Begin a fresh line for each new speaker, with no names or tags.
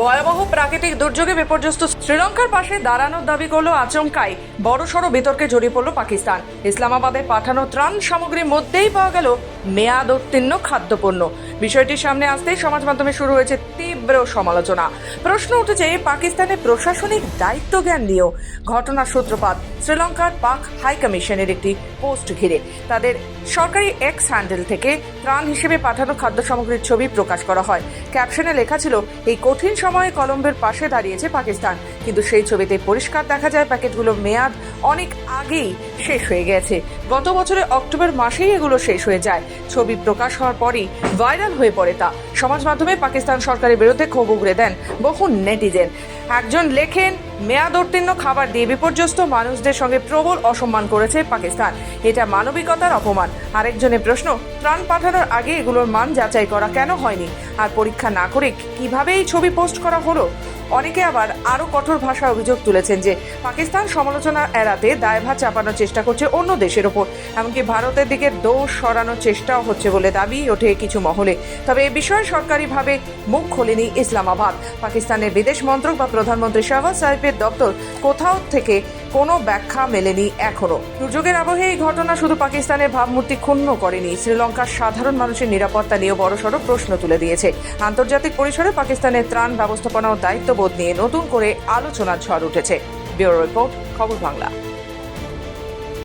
ভয়াবহ প্রাকৃতিক দুর্যোগে বিপর্যস্ত শ্রীলঙ্কার পাশে দাঁড়ানোর দাবি করল আচমকাই বড়সড় বিতর্কে জড়িয়ে পড়ল পাকিস্তান। ইসলামাবাদে পাঠানো ত্রাণ সামগ্রীর মধ্যেই পাওয়া গেল মেয়াদ উত্তীর্ণ খাদ্যপণ্য। বিষয়টির সামনে আসতেই সমাজ মাধ্যমে শুরু হয়েছে তীব্র সমালোচনা। প্রশ্ন উঠেছে পাকিস্তানের প্রশাসনিক দায়িত্ব জ্ঞান নিয়েও ঘটনার সূত্রপাত শ্রীলঙ্কার পাক হাই কমিশনের একটি পোস্ট ঘিরে। তাদের সরকারি এক্স হ্যান্ডেল থেকে ত্রাণ হিসেবে পাঠানো খাদ্য সামগ্রীর ছবি প্রকাশ করা হয়। ক্যাপশনে লেখা ছিল, এই কঠিন সময়ে কলম্বের পাশে দাঁড়িয়েছে পাকিস্তান। কিন্তু সেই ছবিতে পরিষ্কার দেখা যায় প্যাকেটগুলোর মেয়াদ অনেক আগেই শেষ হয়ে গেছে। গত বছরের অক্টোবর মাসেই এগুলো শেষ হয়ে যায়। ছবি প্রকাশ হওয়ার পরই ভাইরাল হয়ে পড়ে তা। সমাজ মাধ্যমে পাকিস্তান সরকারের বিরুদ্ধে ক্ষোভ উগড়ে দেন বহু নেটিজেন। একজন লেখেন, মেয়াদ উত্তীর্ণ খাবার দিয়ে বিপর্যস্ত মানুষদের সঙ্গে প্রবল অসম্মান করেছে পাকিস্তান। এটা মানবিকতার অপমান। আরেকজনের প্রশ্ন, ত্রাণ পাঠানোর আগে এগুলোর মান যাচাই করা কেন হয়নি? আর পরীক্ষা না করে কীভাবে এই ছবি পোস্ট করা হলো? অনেকে আবার আরও কঠোর ভাষায় অভিযোগ তুলেছেন যে পাকিস্তান সমালোচনা এড়াতে দায়ভার চাপানোর চেষ্টা করছে অন্য দেশের ওপর। এমনকি ভারতের দিকে দোষ সরানোর চেষ্টাও হচ্ছে বলে দাবি ওঠে কিছু মহলে। তবে এ বিষয়ে সরকারিভাবে মুখ খোলেনি ইসলামাবাদ। পাকিস্তানের বিদেশ মন্ত্রক বা প্রধানমন্ত্রী শাহবাজ সাহেবের দপ্তর কোথাও থেকে কোনো ব্যাখ্যা মেলেনি এখনও দুর্যোগের আবহে এই ঘটনা শুধু পাকিস্তানের ভাবমূর্তি ক্ষুণ্ণ করেনি। শ্রীলঙ্কার সাধারণ মানুষের নিরাপত্তা নিয়েও বড়সড় প্রশ্ন তুলে দিয়েছে। আন্তর্জাতিক পরিসরে পাকিস্তানের ত্রাণ ব্যবস্থাপনা ও দায়িত্ববোধ নিয়ে নতুন করে আলোচনার ঝড় উঠেছে। ব্যুরো রিপোর্ট, খবর বাংলা।